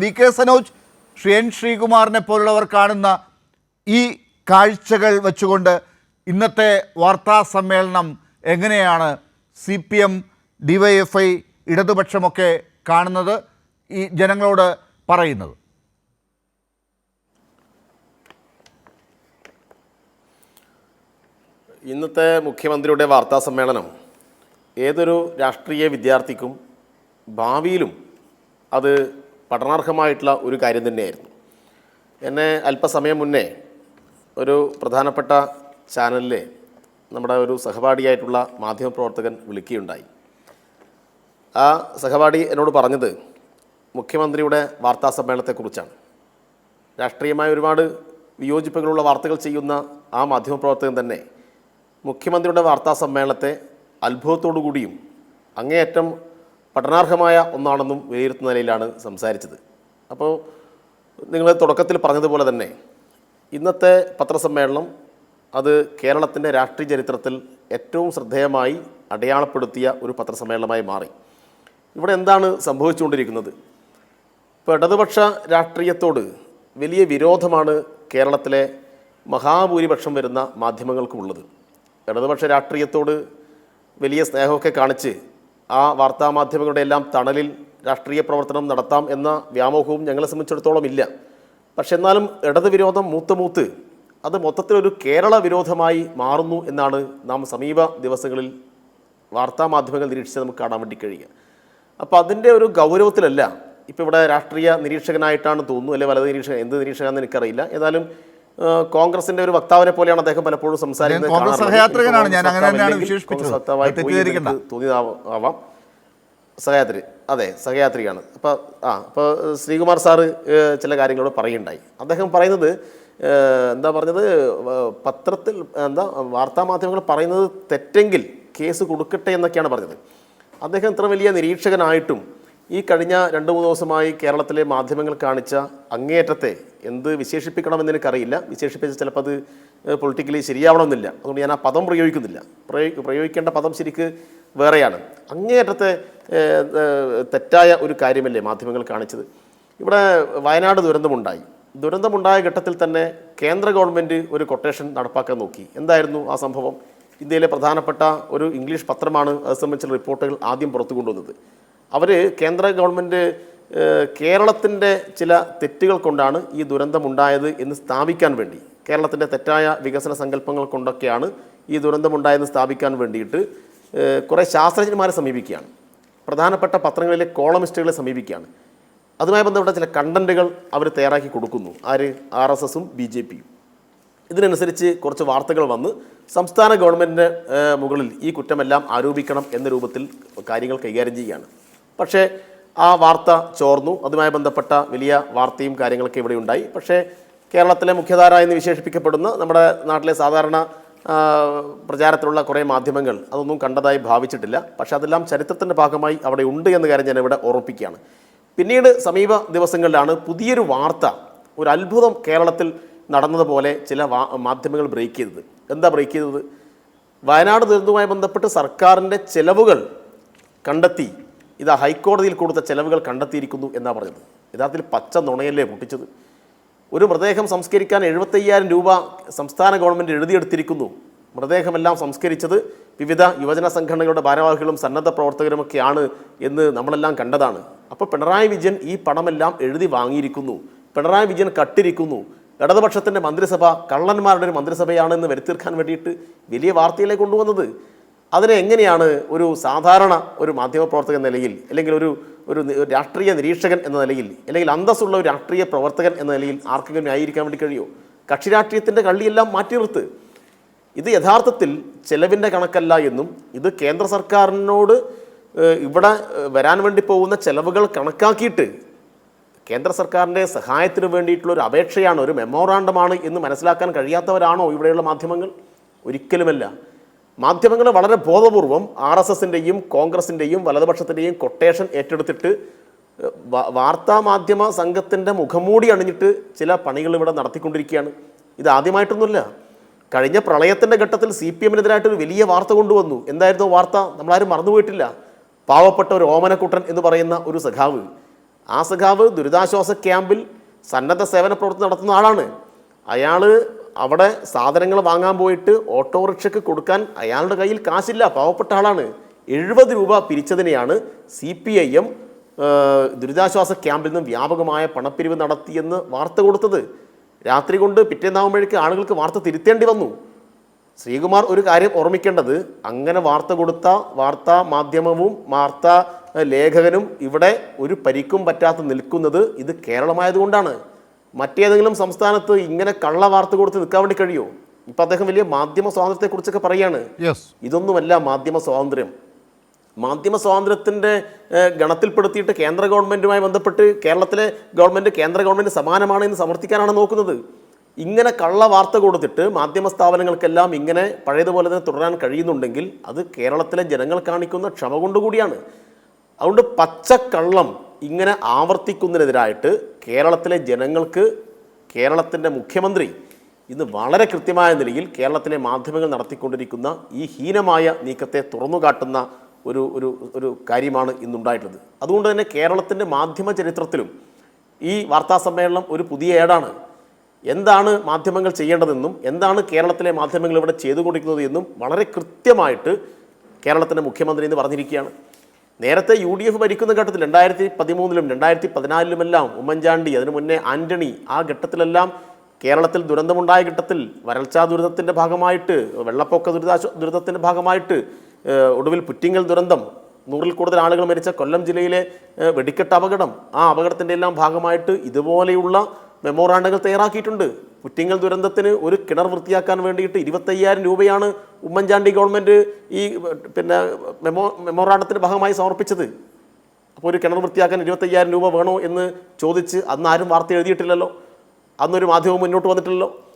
V K Sanoj Shri N ശ്രീകുമാറിനെ പോലുള്ളവർ കാണുന്ന ഈ കാഴ്ചകൾ വെച്ചുകൊണ്ട് ഇന്നത്തെ വാർത്താ സമ്മേളനം എങ്ങനെയാണ് സി പി എം ഡിവൈഎഫ്ഐ ഇടതുപക്ഷമൊക്കെ കാണുന്നത്? ഈ ജനങ്ങളോട് പറയുന്നത്. ഇന്നത്തെ മുഖ്യമന്ത്രിയുടെ വാർത്താ സമ്മേളനം ഏതൊരു രാഷ്ട്രീയ വിദ്യാർത്ഥിക്കും ഭാവിയിലും അത് പഠനാർഹമായിട്ടുള്ള ഒരു കാര്യം തന്നെയായിരുന്നു. എന്നെ അല്പസമയം മുന്നേ ഒരു പ്രധാനപ്പെട്ട ചാനലിലെ നമ്മുടെ ഒരു സഹപാഠിയായിട്ടുള്ള മാധ്യമപ്രവർത്തകൻ വിളിക്കുകയുണ്ടായി. ആ സഹപാഠി എന്നോട് പറഞ്ഞത് മുഖ്യമന്ത്രിയുടെ വാർത്താ സമ്മേളനത്തെക്കുറിച്ചാണ്. രാഷ്ട്രീയമായ ഒരുപാട് വിയോജിപ്പുകളുള്ള വാർത്തകൾ ചെയ്യുന്ന ആ മാധ്യമപ്രവർത്തകൻ തന്നെ മുഖ്യമന്ത്രിയുടെ വാർത്താ സമ്മേളനത്തെ അത്ഭുതത്തോടു കൂടിയും അങ്ങേയറ്റം പഠനാർഹമായ ഒന്നാണെന്നും വിലയിരുത്തുന്ന നിലയിലാണ് സംസാരിച്ചത്. അപ്പോൾ നിങ്ങൾ തുടക്കത്തിൽ പറഞ്ഞതുപോലെ തന്നെ ഇന്നത്തെ പത്രസമ്മേളനം അത് കേരളത്തിന്റെ രാഷ്ട്രീയ ചരിത്രത്തിൽ ഏറ്റവും ശ്രദ്ധേയമായി അടയാളപ്പെടുത്തിയ ഒരു പത്രസമ്മേളനമായി മാറി. ഇവിടെ എന്താണ് സംഭവിച്ചുകൊണ്ടിരിക്കുന്നത്? ഇപ്പോൾ ഇടതുപക്ഷ രാഷ്ട്രീയത്തോട് വലിയ വിരോധമാണ് കേരളത്തിലെ മഹാഭൂരിപക്ഷം വരുന്ന മാധ്യമങ്ങൾക്കുമുള്ളത്. ഇടതുപക്ഷ രാഷ്ട്രീയത്തോട് വലിയ സ്നേഹമൊക്കെ കാണിച്ച് ആ വാർത്താമാധ്യമങ്ങളുടെ എല്ലാം തണലിൽ രാഷ്ട്രീയ പ്രവർത്തനം നടത്താം എന്ന വ്യാമോഹവും ഞങ്ങളെ സംബന്ധിച്ചിടത്തോളം ഇല്ല. പക്ഷെ എന്നാലും ഇടത് വിരോധം മൂത്ത് മൂത്ത് അത് മൊത്തത്തിലൊരു കേരള വിരോധമായി മാറുന്നു എന്നാണ് നാം സമീപ ദിവസങ്ങളിൽ വാർത്താമാധ്യമങ്ങൾ നിരീക്ഷിച്ച് നമുക്ക് കാണാൻ വേണ്ടി കഴിയുക. അപ്പോൾ അതിന്റെ ഒരു ഗൗരവത്തിലല്ല ഇപ്പോൾ ഇവിടെ രാഷ്ട്രീയ നിരീക്ഷകനായിട്ടാണ് തോന്നുന്നു അല്ലെ വലത് നിരീക്ഷകൻ എന്ത് നിരീക്ഷകനാണെന്ന് എനിക്കറിയില്ല. ഏതായാലും കോൺഗ്രസിന്റെ ഒരു വക്താവിനെ പോലെയാണ് അദ്ദേഹം പലപ്പോഴും സംസാരിക്കുന്നത് സഹയാത്രികനാണ്. ഞാൻ അങ്ങനെ തന്നെയാണ് വിശേഷിപ്പിച്ചത്. തോന്നിയതാവാം. സഹയാത്രി അതെ സഹയാത്രിയാണ്. അപ്പോൾ ആ അപ്പോൾ ശ്രീകുമാർ സാറ് ചില കാര്യങ്ങളോട് പറയുണ്ടായി അദ്ദേഹം പറയുന്നത് എന്താ പറഞ്ഞത് പത്രത്തിൽ എന്താ വാർത്താ മാധ്യമങ്ങൾ പറയുന്നത് തെറ്റെങ്കിൽ കേസ് കൊടുക്കട്ടെ എന്നൊക്കെയാണ് പറഞ്ഞത്. അദ്ദേഹം ഇത്ര വലിയ നിരീക്ഷകനായിട്ടും ഈ കഴിഞ്ഞ രണ്ട് മൂന്ന് ദിവസമായി കേരളത്തിലെ മാധ്യമങ്ങൾ കാണിച്ച അങ്ങേയറ്റത്തെ എന്ത് വിശേഷിപ്പിക്കണമെന്ന് എനിക്കറിയില്ല. വിശേഷിപ്പിച്ച് ചിലപ്പോൾ അത് പൊളിറ്റിക്കലി ശരിയാവണമെന്നില്ല. അതുകൊണ്ട് ഞാൻ ആ പദം പ്രയോഗിക്കുന്നില്ല. പ്രയോഗി പ്രയോഗിക്കേണ്ട പദം ശരിക്ക് വേറെയാണ്. അങ്ങേയറ്റത്തെ തെറ്റായ ഒരു കാര്യമല്ലേ മാധ്യമങ്ങൾ കാണിച്ചത്. ഇവിടെ വയനാട് ദുരന്തമുണ്ടായി. ദുരന്തമുണ്ടായ ഘട്ടത്തിൽ തന്നെ കേന്ദ്ര ഗവൺമെന്റ് ഒരു കൊട്ടേഷൻ നടപ്പാക്കാൻ നോക്കി. എന്തായിരുന്നു ആ സംഭവം? ഇന്ത്യയിലെ പ്രധാനപ്പെട്ട ഒരു ഇംഗ്ലീഷ് പത്രമാണ് അത് സംബന്ധിച്ചുള്ള റിപ്പോർട്ടുകൾ ആദ്യം പുറത്തു കൊണ്ടുവന്നത്. അവർ കേന്ദ്ര ഗവൺമെന്റ് കേരളത്തിന്റെ ചില തെറ്റുകൾ കൊണ്ടാണ് ഈ ദുരന്തമുണ്ടായത് എന്ന് സ്ഥാപിക്കാൻ വേണ്ടി. കേരളത്തിന്റെ തെറ്റായ വികസന സങ്കല്പങ്ങൾ കൊണ്ടൊക്കെയാണ് ഈ ദുരന്തമുണ്ടായെന്ന് സ്ഥാപിക്കാൻ വേണ്ടിയിട്ട് കുറേ ശാസ്ത്രജ്ഞന്മാരെ സമീപിക്കുകയാണ്. പ്രധാനപ്പെട്ട പത്രങ്ങളിലെ കോളമിസ്റ്റുകളെ സമീപിക്കുകയാണ്. അതുമായി ബന്ധപ്പെട്ട ചില കണ്ടന്റുകൾ അവർ തയ്യാറാക്കി കൊടുക്കുന്നു. ആര്? ആർ എസ് എസും ബി ജെ പിയും. ഇതിനനുസരിച്ച് കുറച്ച് വാർത്തകൾ വന്ന് സംസ്ഥാന ഗവൺമെന്റിന് മുകളിൽ ഈ കുറ്റമെല്ലാം ആരോപിക്കണം എന്ന രൂപത്തിൽ കാര്യങ്ങൾ കൈകാര്യം ചെയ്യുകയാണ്. പക്ഷേ ആ വാർത്ത ചോർന്നു. അതുമായി ബന്ധപ്പെട്ട വലിയ വാർത്തയും കാര്യങ്ങളൊക്കെ ഇവിടെ ഉണ്ടായി. പക്ഷേ കേരളത്തിലെ മുഖ്യധാര എന്ന് വിശേഷിപ്പിക്കപ്പെടുന്ന നമ്മുടെ നാട്ടിലെ സാധാരണ പ്രചാരത്തിലുള്ള കുറേ മാധ്യമങ്ങൾ അതൊന്നും കണ്ടതായി ഭാവിച്ചിട്ടില്ല. പക്ഷേ അതെല്ലാം ചരിത്രത്തിന്റെ ഭാഗമായി അവിടെ ഉണ്ട് എന്ന കാര്യം ഞാൻ ഇവിടെ ഓർമ്മിപ്പിക്കുകയാണ്. പിന്നീട് സമീപ ദിവസങ്ങളിലാണ് പുതിയൊരു വാർത്ത ഒരു അത്ഭുതം കേരളത്തിൽ നടന്നതുപോലെ ചില മാധ്യമങ്ങൾ ബ്രേക്ക് ചെയ്തത്. എന്താ ബ്രേക്ക് ചെയ്തത്? വയനാട് ദുരന്തവുമായി ബന്ധപ്പെട്ട് സർക്കാരിന്റെ ചെലവുകൾ കണ്ടെത്തി. ഇതാ ഹൈക്കോടതിയിൽ കൊടുത്ത ചെലവുകൾ കണ്ടെത്തിയിരിക്കുന്നു എന്നാണ് പറഞ്ഞത് യഥാർത്ഥത്തിൽ പച്ച നുണയല്ലേ പൊട്ടിച്ചത്. ഒരു മൃതദേഹം സംസ്കരിക്കാൻ എഴുപത്തയ്യായിരം രൂപ സംസ്ഥാന ഗവൺമെന്റ് എഴുതിയെടുത്തിരിക്കുന്നു. മൃതദേഹമെല്ലാം സംസ്കരിച്ചത് വിവിധ യുവജന സംഘടനകളുടെ ഭാരവാഹികളും സന്നദ്ധ പ്രവർത്തകരുമൊക്കെയാണ് എന്ന് നമ്മളെല്ലാം കണ്ടതാണ്. അപ്പോൾ പിണറായി വിജയൻ ഈ പണമെല്ലാം എഴുതി വാങ്ങിയിരിക്കുന്നു. പിണറായി വിജയൻ കട്ടിരിക്കുന്നു. ഇടതുപക്ഷത്തിന്റെ മന്ത്രിസഭ കള്ളന്മാരുടെ ഒരു മന്ത്രിസഭയാണെന്ന് വരുത്തീർക്കാൻ വേണ്ടിയിട്ട് വലിയ വാർത്തയിലേക്ക് കൊണ്ടുവന്നത്? അതിനെ എങ്ങനെയാണ് ഒരു സാധാരണ ഒരു മാധ്യമപ്രവർത്തകൻ എന്ന നിലയിൽ അല്ലെങ്കിൽ ഒരു ഒരു രാഷ്ട്രീയ നിരീക്ഷകൻ എന്ന നിലയിൽ അല്ലെങ്കിൽ അന്തസ്സുള്ള ഒരു രാഷ്ട്രീയ പ്രവർത്തകൻ എന്ന നിലയിൽ ആർക്കെങ്കിലും ന്യായീകരിക്കാൻ വേണ്ടി കഴിയുമോ? കക്ഷി രാഷ്ട്രീയത്തിന്റെ കള്ളിയെല്ലാം മാറ്റി നിർത്ത് ഇത് യഥാർത്ഥത്തിൽ ചെലവിന്റെ കണക്കല്ല എന്നും ഇത് കേന്ദ്ര സർക്കാരിനോട് ഇവിടെ വരാൻ വേണ്ടി പോകുന്ന ചെലവുകൾ കണക്കാക്കിയിട്ട് കേന്ദ്ര സർക്കാരിന്റെ സഹായത്തിന് വേണ്ടിയിട്ടുള്ള ഒരു അപേക്ഷയാണ് ഒരു മെമ്മോറാണ്ടമാണ് എന്ന് മനസ്സിലാക്കാൻ കഴിയാത്തവരാണോ ഇവിടെയുള്ള മാധ്യമങ്ങൾ? ഒരിക്കലുമല്ല. മാധ്യമങ്ങൾ വളരെ ബോധപൂർവം ആർ എസ് എസിന്റെയും കോൺഗ്രസിന്റെയും വലതുപക്ഷത്തിന്റെയും കൊട്ടേഷൻ ഏറ്റെടുത്തിട്ട് വാർത്താ മാധ്യമ സംഘത്തിന്റെ മുഖംമൂടി അണിഞ്ഞിട്ട് ചില പണികൾ ഇവിടെ നടത്തിക്കൊണ്ടിരിക്കുകയാണ്. ഇത് ആദ്യമായിട്ടൊന്നുമില്ല. കഴിഞ്ഞ പ്രളയത്തിന്റെ ഘട്ടത്തിൽ സി പി എമ്മിനെതിരായിട്ടൊരു വലിയ വാർത്ത കൊണ്ടുവന്നു. എന്തായിരുന്നു വാർത്ത? നമ്മളാരും മറന്നുപോയിട്ടില്ല. പാവപ്പെട്ട ഒരു ഓമനക്കുട്ടൻ എന്ന് പറയുന്ന ഒരു സഖാവ്. ആ സഖാവ് ദുരിതാശ്വാസ ക്യാമ്പിൽ സന്നദ്ധ സേവന പ്രവർത്തനം നടത്തുന്ന ആളാണ്. അയാൾ അവിടെ സാധനങ്ങൾ വാങ്ങാൻ പോയിട്ട് ഓട്ടോറിക്ഷയ്ക്ക് കൊടുക്കാൻ അയാളുടെ കയ്യിൽ കാശില്ല. പാവപ്പെട്ട ആളാണ്. എഴുപത് രൂപ പിരിച്ചതിനെയാണ് സി പി ഐ എം ദുരിതാശ്വാസ ക്യാമ്പിൽ നിന്നും വ്യാപകമായ പണപ്പിരിവ് നടത്തിയെന്ന് വാർത്ത കൊടുത്തത്. രാത്രി കൊണ്ട് പിറ്റേന്നാകുമ്പോഴേക്ക് ആളുകൾക്ക് വാർത്ത തിരുത്തേണ്ടി വന്നു. ശ്രീകുമാർ ഒരു കാര്യം ഓർമ്മിക്കേണ്ടത്. അങ്ങനെ വാർത്ത കൊടുത്ത വാർത്താ മാധ്യമവും വാർത്താ ലേഖകനും ഇവിടെ ഒരു പരിക്കും പറ്റാത്ത നിൽക്കുന്നത് ഇത് കേരളമായതുകൊണ്ടാണ്. മറ്റേതെങ്കിലും സംസ്ഥാനത്ത് ഇങ്ങനെ കള്ള വാർത്ത കൊടുത്ത് നിൽക്കാൻ വേണ്ടി കഴിയുമോ? ഇപ്പം അദ്ദേഹം വലിയ മാധ്യമ സ്വാതന്ത്ര്യത്തെക്കുറിച്ചൊക്കെ പറയാണ്. ഇതൊന്നുമല്ല മാധ്യമ സ്വാതന്ത്ര്യം. മാധ്യമ സ്വാതന്ത്ര്യത്തിന്റെ ഗണത്തിൽപ്പെടുത്തിയിട്ട് കേന്ദ്ര ഗവൺമെന്റുമായി ബന്ധപ്പെട്ട് കേരളത്തിലെ ഗവൺമെന്റ് കേന്ദ്ര ഗവൺമെന്റ് സമാനമാണ് എന്ന് സമർത്ഥിക്കാനാണ് നോക്കുന്നത്. ഇങ്ങനെ കള്ള വാർത്ത കൊടുത്തിട്ട് മാധ്യമ സ്ഥാപനങ്ങൾക്കെല്ലാം ഇങ്ങനെ പഴയതുപോലെ തന്നെ തുടരാൻ കഴിയുന്നുണ്ടെങ്കിൽ അത് കേരളത്തിലെ ജനങ്ങൾ കാണിക്കുന്ന ക്ഷമ കൊണ്ടുകൂടിയാണ്. അതുകൊണ്ട് പച്ചക്കള്ളം ഇങ്ങനെ ആവർത്തിക്കുന്നതിനെതിരായിട്ട് കേരളത്തിലെ ജനങ്ങൾക്ക് കേരളത്തിന്റെ മുഖ്യമന്ത്രി ഇന്ന് വളരെ കൃത്യമായ നിലയിൽ കേരളത്തിലെ മാധ്യമങ്ങൾ നടത്തിക്കൊണ്ടിരിക്കുന്ന ഈ ഹീനമായ നീക്കത്തെ തുറന്നുകാട്ടുന്ന ഒരു ഒരു ഒരു കാര്യമാണ് ഇന്നുണ്ടായിട്ടുള്ളത്. അതുകൊണ്ട് തന്നെ കേരളത്തിന്റെ മാധ്യമ ചരിത്രത്തിലും ഈ വാർത്താ സമ്മേളനം ഒരു പുതിയ ഏടാണ്. എന്താണ് മാധ്യമങ്ങൾ ചെയ്യേണ്ടതെന്നും എന്താണ് കേരളത്തിലെ മാധ്യമങ്ങൾ ഇവിടെ ചെയ്തുകൊണ്ടിരിക്കുന്നത് എന്നും വളരെ കൃത്യമായിട്ട് കേരളത്തിന്റെ മുഖ്യമന്ത്രി എന്ന് പറഞ്ഞിരിക്കുകയാണ്. നേരത്തെ യു ഡി എഫ് ഭരിക്കുന്ന ഘട്ടത്തിൽ രണ്ടായിരത്തി പതിമൂന്നിലും രണ്ടായിരത്തി പതിനാലിലുമെല്ലാം ഉമ്മൻചാണ്ടി അതിനു മുന്നേ ആന്റണി ആ ഘട്ടത്തിലെല്ലാം കേരളത്തിൽ ദുരന്തമുണ്ടായ ഘട്ടത്തിൽ വരൾച്ചാ ദുരിതത്തിന്റെ ഭാഗമായിട്ട് വെള്ളപ്പൊക്ക ദുരിതാശ്വ ദുരിതത്തിന്റെ ഭാഗമായിട്ട് ഒടുവിൽ പുറ്റിങ്ങൽ ദുരന്തം നൂറിൽ കൂടുതൽ ആളുകൾ മരിച്ച കൊല്ലം ജില്ലയിലെ വെടിക്കെട്ട് അപകടം ആ അപകടത്തിന്റെ എല്ലാം ഭാഗമായിട്ട് ഇതുപോലെയുള്ള മെമ്മോറാണ്ടങ്ങൾ തയ്യാറാക്കിയിട്ടുണ്ട്. പുറ്റിങ്ങൽ ദുരന്തത്തിന് ഒരു കിണർ വൃത്തിയാക്കാൻ വേണ്ടിയിട്ട് ഇരുപത്തയ്യായിരം രൂപയാണ് ഉമ്മൻചാണ്ടി ഗവൺമെന്റ് ഈ പിന്നെ മെമ്മോ മെമ്മോറാണ്ടത്തിന്റെ ഭാഗമായി സമർപ്പിച്ചത്. അപ്പോൾ ഒരു കിണർ വൃത്തിയാക്കാൻ ഇരുപത്തയ്യായിരം രൂപ വേണോ എന്ന് ചോദിച്ച് അന്ന് ആരും വാർത്ത എഴുതിയിട്ടില്ലല്ലോ. അന്നൊരു മാധ്യമം മുന്നോട്ട് വന്നിട്ടില്ലല്ലോ.